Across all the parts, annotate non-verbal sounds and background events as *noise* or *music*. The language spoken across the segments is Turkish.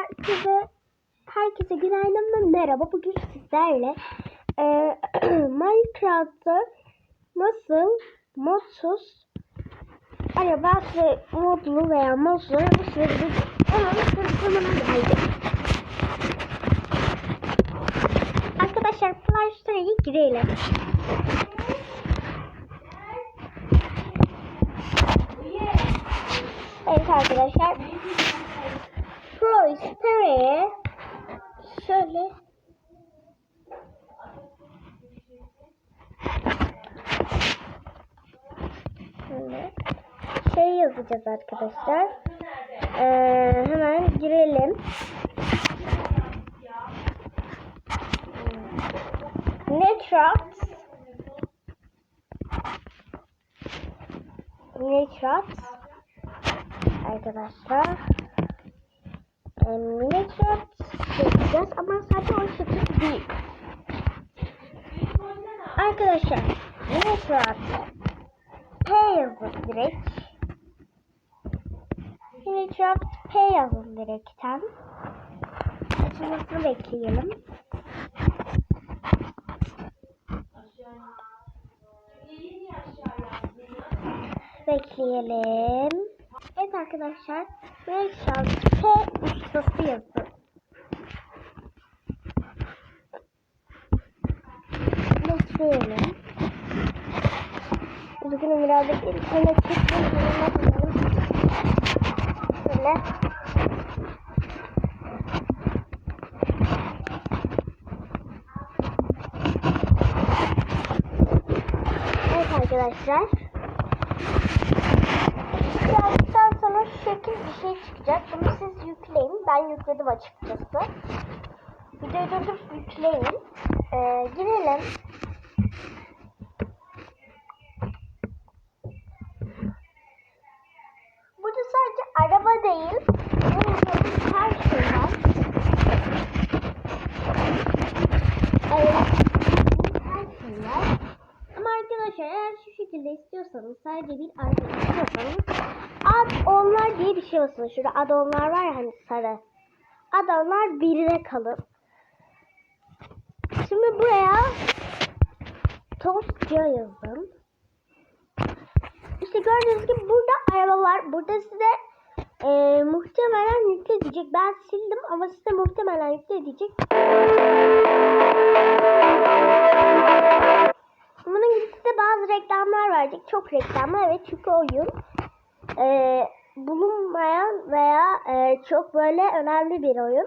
herkese herkese günaydın ve merhaba. Bugün sizlerle e, *clears throat* Minecraft'ta nasıl modsuz arabası modlu veya modsuz araba sürebiliriz. Arkadaşlar Play Store'a girelim. Evet arkadaşlar. Pro Store'ye şöyle. Şöyle. Şey yazacağız arkadaşlar. Ee, hemen girelim. Netraps. Netraps. Arkadaşlar e, Minecraft çekeceğiz ama sadece o değil. Arkadaşlar Minecraft P yazın direkt. Minecraft P yazın direkten. Açılmasını bekleyelim. Bekleyelim. Evet arkadaşlar. Minecraft P ustası yazın. Bekleyelim. Üzgünüm birazcık internet çıktı. Şöyle. Evet arkadaşlar. Birazdan sonra şu şekil bir şey çıkacak. Bunu siz yükleyin. Ben yükledim açıkçası. Videoyu durdurup yükleyin. Ee, girelim. Burada sadece araba değil. Bunun üzerinde her şey var. Evet. Her şey var. Ama arkadaşlar eğer şu şekilde istiyorsanız sadece bir araba istiyorsanız add-onlar diye bir şey olsun. Şurada add-onlar var ya hani sarı. Add-onlar birine kalın. Şimdi buraya tostça yazdım. İşte gördüğünüz gibi burada araba var. Burada size e, muhtemelen yükle diyecek. Ben sildim ama size muhtemelen yükle size bazı reklamlar verecek. Çok reklamlar evet çünkü oyun e, bulunmayan veya e, çok böyle önemli bir oyun.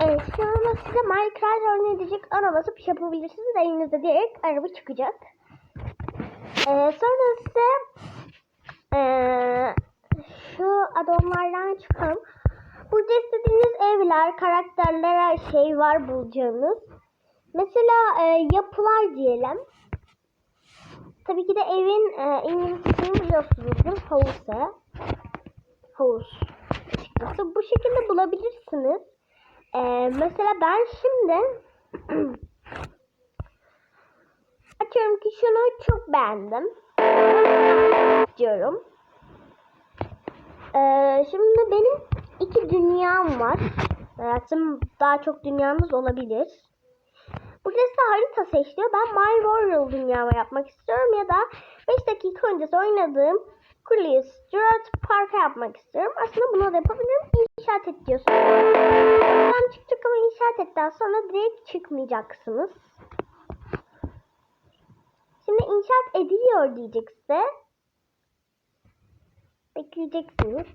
Evet şu anda size Minecraft oynayacak ana basıp yapabilirsiniz. Elinizde direkt araba çıkacak. Ee, sonra size ee, şu adamlardan çıkalım. Burada istediğiniz evler, karakterler, her şey var bulacağınız. Mesela e, yapılar diyelim. Tabii ki de evin e, İngilizcesini biliyorsunuzdur. House. House. Açıkçası bu şekilde bulabilirsiniz. E, mesela ben şimdi *clears throat* atıyorum ki şunu çok beğendim. Diyorum. Ee, şimdi benim iki dünyam var. Hayatım daha çok dünyanız olabilir. Burada size harita seçiyor. Ben My Royal dünyama yapmak istiyorum ya da 5 dakika öncesi oynadığım Kuleyi Stuart Park'a yapmak istiyorum. Aslında bunu da yapabilirim. İnşaat et diyorsun. Ben çıkacak ama inşaat etten sonra direkt çıkmayacaksınız. Şimdi inşaat ediliyor diyecek size. Bekleyeceksiniz.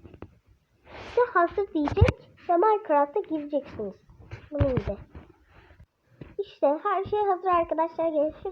Size hazır diyecek ve Minecraft'a gireceksiniz. Bunun gibi. İşte her şey hazır arkadaşlar. Görüşürüz.